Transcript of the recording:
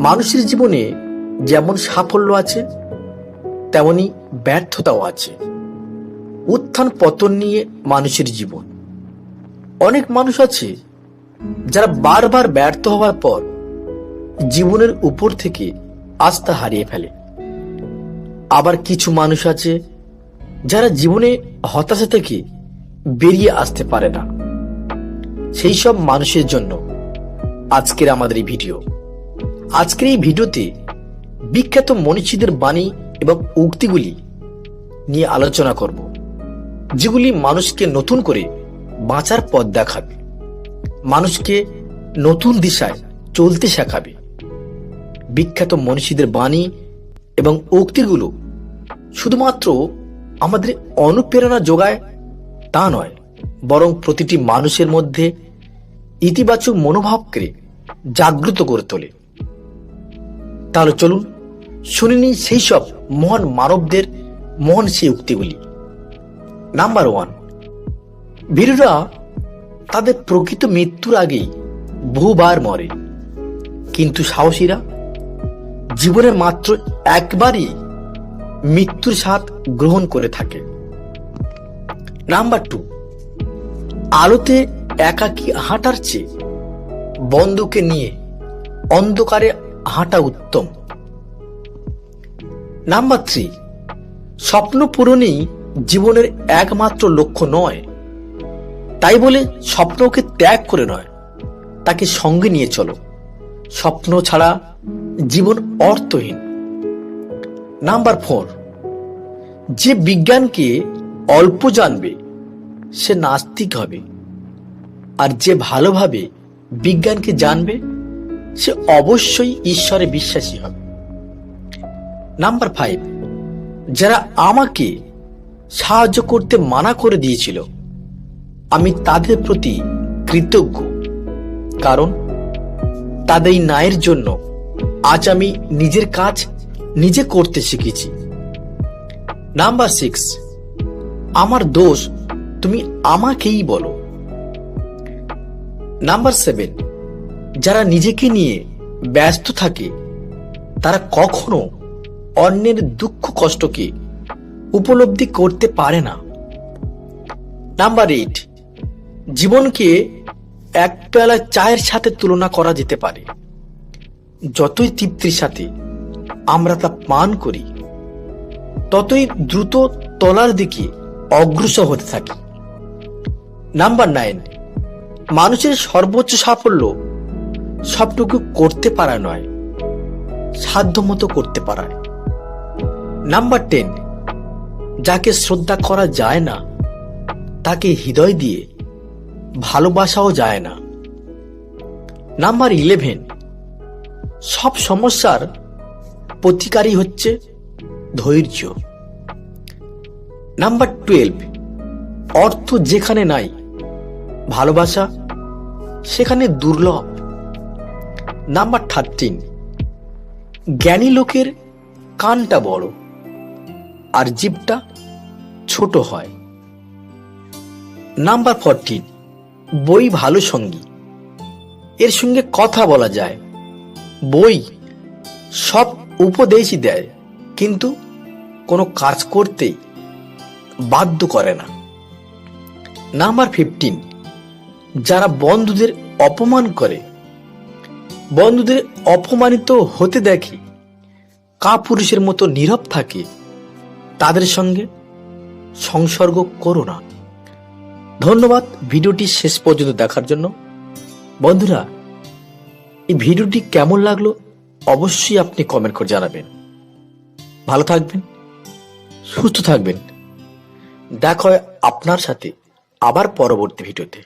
মানুষের জীবনে যেমন সাফল্য আছে, তেমনি ব্যর্থতাও আছে। উত্থান পতন নিয়ে মানুষের জীবন। অনেক মানুষ আছে যারা বারবার ব্যর্থ হওয়ার পর জীবনের উপর থেকে আস্থা হারিয়ে ফেলে। আবার কিছু মানুষ আছে যারা জীবনে হতাশা থেকে বেরিয়ে আসতে পারে না। সেই সব মানুষের জন্য আজকের আমাদের এই ভিডিও। আজকের এই ভিডিওতে বিখ্যাত মনীষীদের বাণী এবং উক্তিগুলি নিয়ে আলোচনা করব, যেগুলি মানুষকে নতুন করে বাঁচার পথ দেখাবে, মানুষকে নতুন দিশায় চলতে শেখাবে। বিখ্যাত মনীষীদের বাণী এবং উক্তিগুলো শুধুমাত্র আমাদের অনুপ্রেরণা যোগায় তা নয়, বরং প্রতিটি মানুষের মধ্যে ইতিবাচক মনোভাবকে জাগ্রত করে তোলে। তাহলে চলুন শুনে সেই সব মহান মানবদের মহান সেই উক্তিগুলি। নাম্বার ওয়ান বীররা তাদের প্রকৃত মৃত্যুর আগেই বহুবার মরে। কিন্তু সাহসীরা জীবনে মাত্র একবারই মৃত্যুর স্বাদ গ্রহণ করে থাকে। নাম্বার টু আলোতে একাকী হাঁটার চেয়ে বন্ধুকে নিয়ে অন্ধকারে হাঁটা উত্তম। নাম্বার থ্রি স্বপ্ন পূরণই জীবনের একমাত্র লক্ষ্য নয়। তাই বলে স্বপ্নকে ত্যাগ করে নয়, তাকে সঙ্গে নিয়ে চলো। স্বপ্ন ছাড়া জীবন অর্থহীন। নাম্বার ফোর যে বিজ্ঞানকে অল্প জানবে, সে নাস্তিক হবে। আর যে ভালোভাবে বিজ্ঞানকে জানবে সে অবশ্যই ঈশ্বরে বিশ্বাসী হবে। নাম্বার ফাইভ যারা আমাকে সাহায্য করতে মানা করে দিয়েছিল, আমি তাদের প্রতি কৃতজ্ঞ। কারণ তাদের ন্যায়ের জন্য আজ আমি নিজের কাজ নিজে করতে শিখেছি। নাম্বার সিক্স আমার দোষ তুমি আমাকেই বলো। নাম্বার সেভেন যারা নিজেকে নিয়ে ব্যস্ত থাকে, তারা কখনো অন্যের দুঃখ কষ্টকে উপলব্ধি করতে পারে না। নাম্বার এইট, জীবনকে এক পেলা চায়ের সাথে তুলনা করা যেতে পারে। যতই তৃপ্তির সাথে আমরা তা পান করি, ততই দ্রুত তলার দিকে অগ্রসর হতে থাকি। নাম্বার নাইন, মানুষের সর্বোচ্চ সাফল্য সবটুকু করতে পারা নয়, সাধ্যমতো করতে পারায় নাম্বার টেন যাকে শ্রদ্ধা করা যায় না, তাকে হৃদয় দিয়ে ভালোবাসাও যায় না। নাম্বার ইলেভেন সব সমস্যার প্রতিকারী হচ্ছে ধৈর্য। নাম্বার টুয়েলভ অর্থ যেখানে নাই, ভালোবাসা সেখানে দুর্লভ। নাম্বার থার্টিন জ্ঞানী লোকের কানটা বড় আর জীবটা ছোট হয়। নাম্বার ফোরটিন বই ভালো সঙ্গী। এর সঙ্গে কথা বলা যায়। বই সব উপদেশই দেয়, কিন্তু কোনো কাজ করতে বাধ্য করে না। নাম্বার ফিফটিন যারা বন্ধুদের অপমান করে বন্ধুদের অপমানিত হতে দেখে কা পুরুষের মতো নীরব থাকে, তাদের সঙ্গে সংসর্গ করো না। ধন্যবাদ ভিডিওটি শেষ পর্যন্ত দেখার জন্য। বন্ধুরা, এই ভিডিওটি কেমন লাগল অবশ্যই আপনি কমেন্ট করে জানাবেন। ভালো থাকবেন, সুস্থ থাকবেন। দেখা হয় আপনার সাথে আবার পরবর্তী ভিডিওতে।